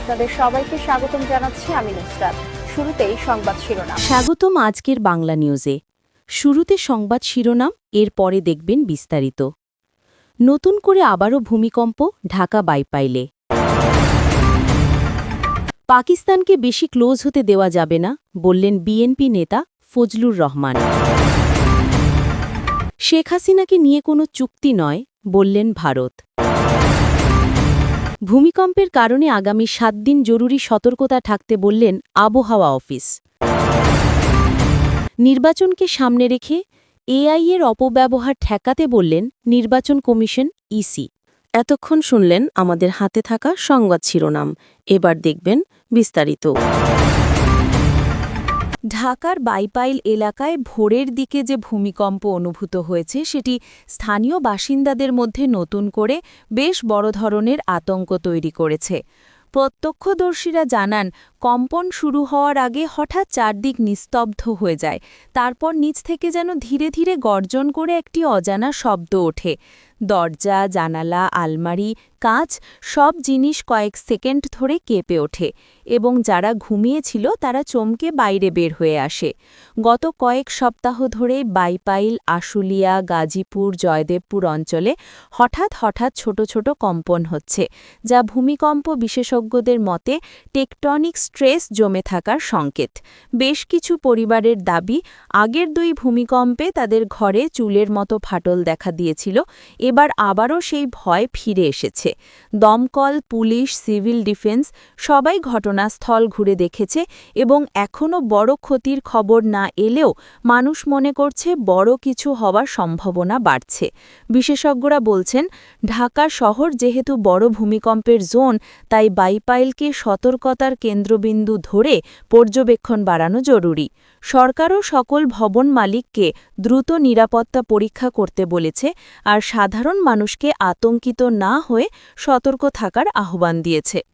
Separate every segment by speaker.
Speaker 1: আপনাদের সবাইকে স্বাগতম জানাচ্ছি আমি নুসরাত। শুরুতেই সংবাদ শিরোনাম।
Speaker 2: স্বাগতম আজকের বাংলা নিউজে। শুরুতে সংবাদ শিরোনাম, এর পরে দেখবেন বিস্তারিত। নতুন করে আবারও ভূমিকম্প, ঢাকা বাইপাইলে। পাকিস্তানকে বেশি ক্লোজ হতে দেওয়া যাবে না, বললেন বিএনপি নেতা ফজলুর রহমান। শেখ হাসিনাকে নিয়ে কোনো চুক্তি নয়, বললেন ভারত। ভূমিকম্পের কারণে আগামী সাত দিন জরুরি সতর্কতা থাকতে বললেন আবহাওয়া অফিস। নির্বাচনকে সামনে রেখে এআই এর অপব্যবহার ঠেকাতে বললেন নির্বাচন কমিশন ইসি। এতক্ষণ শুনলেন আমাদের হাতে থাকা সংবাদ শিরোনাম। এবার দেখবেন বিস্তারিত। ঢাকার বাইপাইল এলাকায় ভোরের দিকে যে ভূমিকম্প অনুভূত হয়েছে, সেটি স্থানীয় বাসিন্দাদের মধ্যে নতুন করে বেশ বড় ধরনের আতঙ্ক তৈরি করেছে। প্রত্যক্ষদর্শীরা জানান, কম্পন শুরু হওয়ার আগে হঠাৎ চারদিক নিস্তব্ধ হয়ে যায়, তারপর নিচ থেকে যেন ধীরে ধীরে গর্জন করে একটি অজানা শব্দ ওঠে। দরজা, জানালা, আলমারি, কাঁচ সব জিনিস কয়েক সেকেন্ড ধরে কেঁপে ওঠে এবং যারা ঘুমিয়েছিল তারা চমকে বাইরে বের হয়ে আসে। গত কয়েক সপ্তাহ ধরে বাইপাইল, আশুলিয়া, গাজীপুর, জয়দেবপুর অঞ্চলে হঠাৎ হঠাৎ ছোট ছোট কম্পন হচ্ছে, যা ভূমিকম্প বিশেষজ্ঞদের মতে টেকটনিক স্ট্রেস জমে থাকার সংকেত। বেশ কিছু পরিবারের দাবি আগের দুই ভূমিকম্পে তাদের ঘরে চুলের মতো ফাটল দেখা দিয়েছিল এবার আবারও সেই ভয় ফিরে এসেছে। দমকল, পুলিশ, সিভিল ডিফেন্স সবাই ঘটনাস্থল ঘুরে দেখেছে এবং এখনও বড় ক্ষতির খবর না এলেও মানুষ মনে করছে বড় কিছু হওয়ার সম্ভাবনা বাড়ছে। বিশেষজ্ঞরা বলছেন, ঢাকা শহর যেহেতু বড় ভূমিকম্পের জোন, তাই বাইপাইলকে সতর্কতার কেন্দ্রবিন্দু ধরে পর্যবেক্ষণ বাড়ানো জরুরি। সরকারও সকল ভবন মালিককে দ্রুত নিরাপত্তা পরীক্ষা করতে বলেছে, আর সাধারণ মানুষকে আতঙ্কিত না হয়ে সতর্ক থাকার আহ্বান দিয়েছে।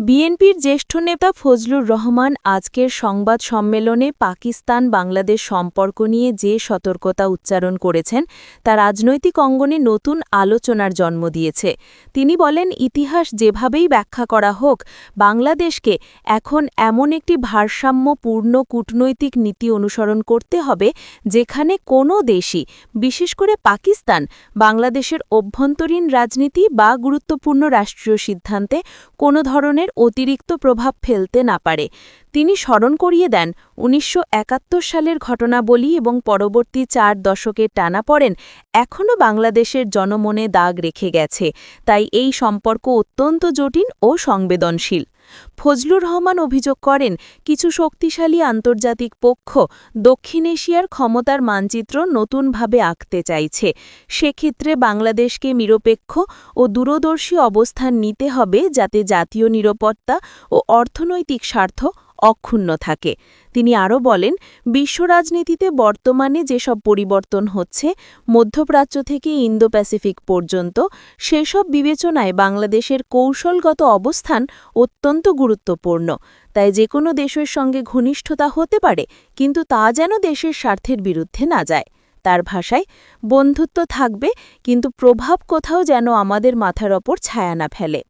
Speaker 2: বিএনপির জ্যেষ্ঠ নেতা ফজলুর রহমান আজকের সংবাদ সম্মেলনে পাকিস্তান বাংলাদেশ সম্পর্ক নিয়ে যে সতর্কতা উচ্চারণ করেছেন, তা রাজনৈতিক অঙ্গনে নতুন আলোচনার জন্ম দিয়েছে। তিনি বলেন, ইতিহাস যেভাবেই ব্যাখ্যা করা হোক, বাংলাদেশকে এখন এমন একটি ভারসাম্যপূর্ণ কূটনৈতিক নীতি অনুসরণ করতে হবে, যেখানে কোনো দেশই, বিশেষ করে পাকিস্তান, বাংলাদেশের অভ্যন্তরীণ রাজনীতি বা গুরুত্বপূর্ণ রাষ্ট্রীয় সিদ্ধান্তে কোনো ধরনের অতিরিক্ত প্রভাব ফেলতে না পারে। তিনি স্মরণ করিয়ে দেন, উনিশশো একাত্তর সালের ঘটনাবলী এবং পরবর্তী চার দশকের টানাপড়েন এখনও বাংলাদেশের জনমনে দাগ রেখে গেছে। তাই এই সম্পর্ক অত্যন্ত জটিল ও সংবেদনশীল। ফজলুর রহমান অভিযোগ করেন, কিছু শক্তিশালী আন্তর্জাতিক পক্ষ দক্ষিণ এশিয়ার ক্ষমতার মানচিত্র নতুনভাবে আঁকতে চাইছে। সেক্ষেত্রে বাংলাদেশকে নিরপেক্ষ ও দূরদর্শী অবস্থান নিতে হবে যাতে জাতীয় নিরাপত্তা ও অর্থনৈতিক স্বার্থ অক্ষুণ্ণ থাকে। তিনি আরও বলেন, বিশ্ব রাজনীতিতে বর্তমানে যেসব পরিবর্তন হচ্ছে, মধ্যপ্রাচ্য থেকে ইন্দো প্যাসিফিক পর্যন্ত, সেসব বিবেচনায় বাংলাদেশের কৌশলগত অবস্থান অত্যন্ত গুরুত্বপূর্ণ। তাই যে কোনো দেশের সঙ্গে ঘনিষ্ঠতা হতে পারে, কিন্তু তা যেন দেশের স্বার্থের বিরুদ্ধে না যায়। তার ভাষায়, বন্ধুত্ব থাকবে, কিন্তু প্রভাব কোথাও যেন আমাদের মাথার ওপর ছায়া না ফেলে।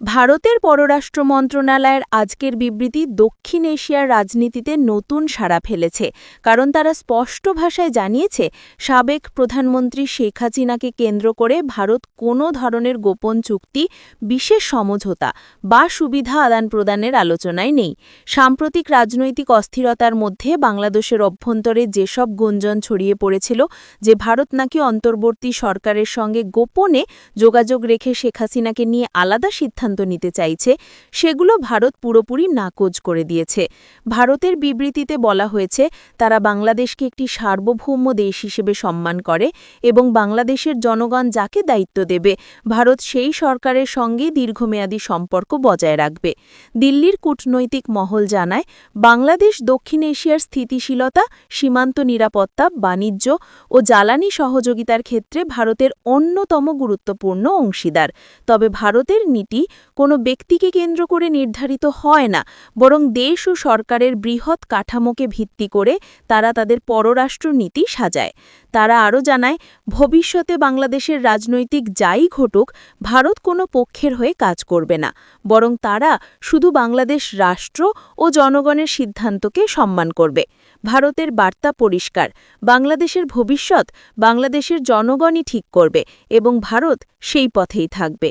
Speaker 2: ভারতের পররাষ্ট্র মন্ত্রণালয়ের আজকের বিবৃতি দক্ষিণ এশিয়ার রাজনীতিতে নতুন সাড়া ফেলেছে, কারণ তারা স্পষ্ট ভাষায় জানিয়েছে, সাবেক প্রধানমন্ত্রী শেখ হাসিনাকে কেন্দ্র করে ভারত কোনো ধরনের গোপন চুক্তি, বিশেষ সমঝোতা বা সুবিধা আদান প্রদানের আলোচনায় নেই। সাম্প্রতিক রাজনৈতিক অস্থিরতার মধ্যে বাংলাদেশের অভ্যন্তরে যেসব গুঞ্জন ছড়িয়ে পড়েছিল, যে ভারত নাকি অন্তর্বর্তী সরকারের সঙ্গে গোপনে যোগাযোগ রেখে শেখ হাসিনাকে নিয়ে আলাদা সিদ্ধান্ত সিদ্ধান্ত নিতে চাইছে, সেগুলো ভারত পুরোপুরি নাকচ করে দিয়েছে। ভারতের বিবৃতিতে বলা হয়েছে, তারা বাংলাদেশকে একটি সার্বভৌম দেশ হিসেবে সম্মান করে এবং বাংলাদেশের জনগণ যাকে দায়িত্ব দেবে, ভারত সেই সরকারের সঙ্গে দীর্ঘমেয়াদী সম্পর্ক বজায় রাখবে। দিল্লির কূটনৈতিক মহল জানায়, বাংলাদেশ দক্ষিণ এশিয়ার স্থিতিশীলতা, সীমান্ত নিরাপত্তা, বাণিজ্য ও জ্বালানি সহযোগিতার ক্ষেত্রে ভারতের অন্যতম গুরুত্বপূর্ণ অংশীদার। তবে ভারতের নীতি কোনো ব্যক্তিকে কেন্দ্র করে নির্ধারিত হয় না, বরং দেশ ও সরকারের বৃহৎ কাঠামোকে ভিত্তি করে তারা তাদের পররাষ্ট্র নীতি সাজায়। তারা আরও জানায়, ভবিষ্যতে বাংলাদেশের রাজনৈতিক যাই ঘটুক, ভারত কোনো পক্ষের হয়ে কাজ করবে না, বরং তারা শুধু বাংলাদেশ রাষ্ট্র ও জনগণের সিদ্ধান্তকে সম্মান করবে। ভারতের বার্তা পরিষ্কার, বাংলাদেশের ভবিষ্যৎ বাংলাদেশের জনগণই ঠিক করবে এবং ভারত সেই পথেই থাকবে।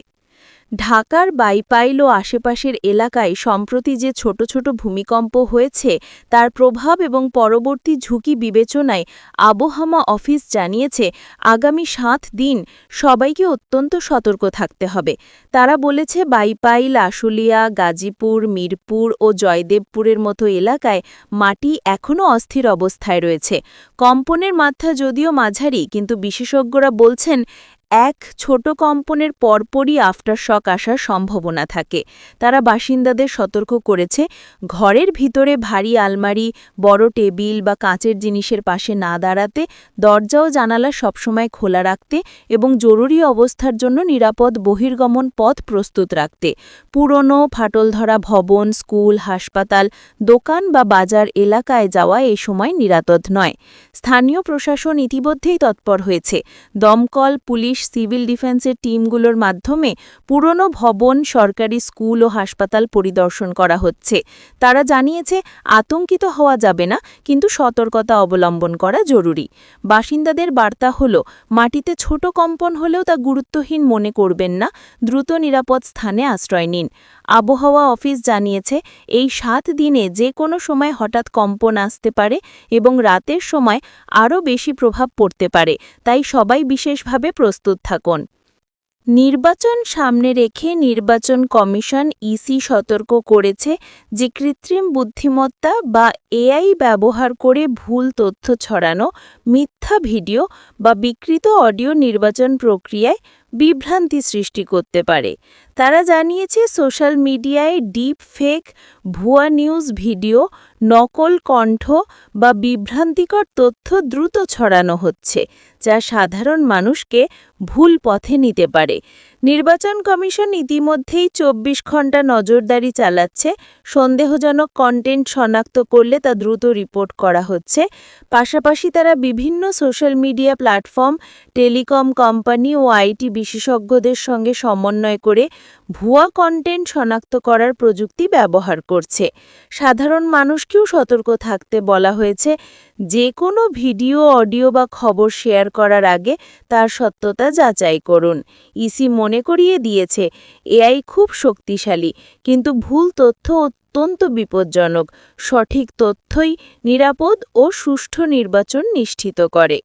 Speaker 2: ঢাকার বাইপাইল ও আশেপাশের এলাকায় সম্প্রতি যে ছোট ছোট ভূমিকম্প হয়েছে, তার প্রভাব এবং পরবর্তী ঝুঁকি বিবেচনায় আবহাওয়া অফিস জানিয়েছে, আগামী সাত দিন সবাইকে অত্যন্ত সতর্ক থাকতে হবে। তারা বলেছে, বাইপাইল, আশুলিয়া, গাজীপুর, মিরপুর ও জয়দেবপুরের মতো এলাকায় মাটি এখনও অস্থির অবস্থায় রয়েছে। কম্পনের মাত্রা যদিও মাঝারি, কিন্তু বিশেষজ্ঞরা বলছেন এক ছোট কম্পনের পরপরই আফটারশক আসার সম্ভাবনা থাকে। তারা বাসিন্দাদের সতর্ক করেছে, ঘরের ভিতরে ভারী আলমারি, বড় টেবিল বা কাঁচের জিনিসের পাশে না দাঁড়াতে, দরজা ও জানালা সবসময় খোলা রাখতে এবং জরুরি অবস্থার জন্য নিরাপদ বহির্গমন পথ প্রস্তুত রাখতে। পুরনো ফাটল ধরা ভবন, স্কুল, হাসপাতাল, দোকান বা বাজার এলাকায় যাওয়া এই সময় নিরাপদ নয়। স্থানীয় প্রশাসন ইতিমধ্যেই তৎপর হয়েছে। দমকল, পুলিশ সিভিল ডিফেন্সের টিমগুলোর মাধ্যমে পুরনো ভবন, সরকারি স্কুল ও হাসপাতাল পরিদর্শন করা হচ্ছে। তারা জানিয়েছে, আতঙ্কিত হওয়া যাবে না, কিন্তু সতর্কতা অবলম্বন করা জরুরি। বাসিন্দাদের বার্তা হল, মাটিতে ছোট কম্পন হলেও তা গুরুত্বহীন মনে করবেন না, দ্রুত নিরাপদ স্থানে আশ্রয় নিন। আবহাওয়া অফিস জানিয়েছে, এই সাত দিনে যে কোনো সময় হঠাৎ কম্পন আসতে পারে এবং রাতের সময় আরও বেশি প্রভাব পড়তে পারে, তাই সবাই বিশেষভাবে প্রস্তুত থাকুন। নির্বাচন সামনে রেখে নির্বাচন কমিশন ইসি সতর্ক করেছে যে কৃত্রিম বুদ্ধিমত্তা বা এআই ব্যবহার করে ভুল তথ্য ছড়ানো, মিথ্যা ভিডিও বা বিকৃত অডিও নির্বাচন প্রক্রিয়ায় বিভ্রান্তি সৃষ্টি করতে পারে। তারা জানিয়েছে, সোশ্যাল মিডিয়ায় ডিপ ফেক ভুয়া নিউজ ভিডিও, নকল কণ্ঠ বা বিভ্রান্তিকর তথ্য দ্রুত ছড়ানো হচ্ছে, যা সাধারণ মানুষকে ভুল পথে নিতে পারে। নির্বাচন কমিশন ইতিমধ্যেই চব্বিশ ঘণ্টা নজরদারি চালাচ্ছে। সন্দেহজনক কন্টেন্ট শনাক্ত করলে তা দ্রুত রিপোর্ট করা হচ্ছে। পাশাপাশি তারা বিভিন্ন social media platform telecom company O IT বিশেষজ্ঞদের সঙ্গে সমন্বয় করে ভুয়া কন্টেন্ট শনাক্ত করার প্রযুক্তি ব্যবহার করছে। সাধারণ মানুষকেও সতর্ক থাকতে বলা হয়েছে, যে কোনো ভিডিও, অডিও বা খবর শেয়ার করার আগে তার সত্যতা যাচাই করুন। ইসি মনে করিয়ে দিয়েছে, এআই খুব শক্তিশালী। কিন্তু ভুল তথ্য অত্যন্ত বিপজ্জনক। সঠিক তথ্যই নিরাপদ ও সুষ্ঠু নির্বাচন নিশ্চিত করে।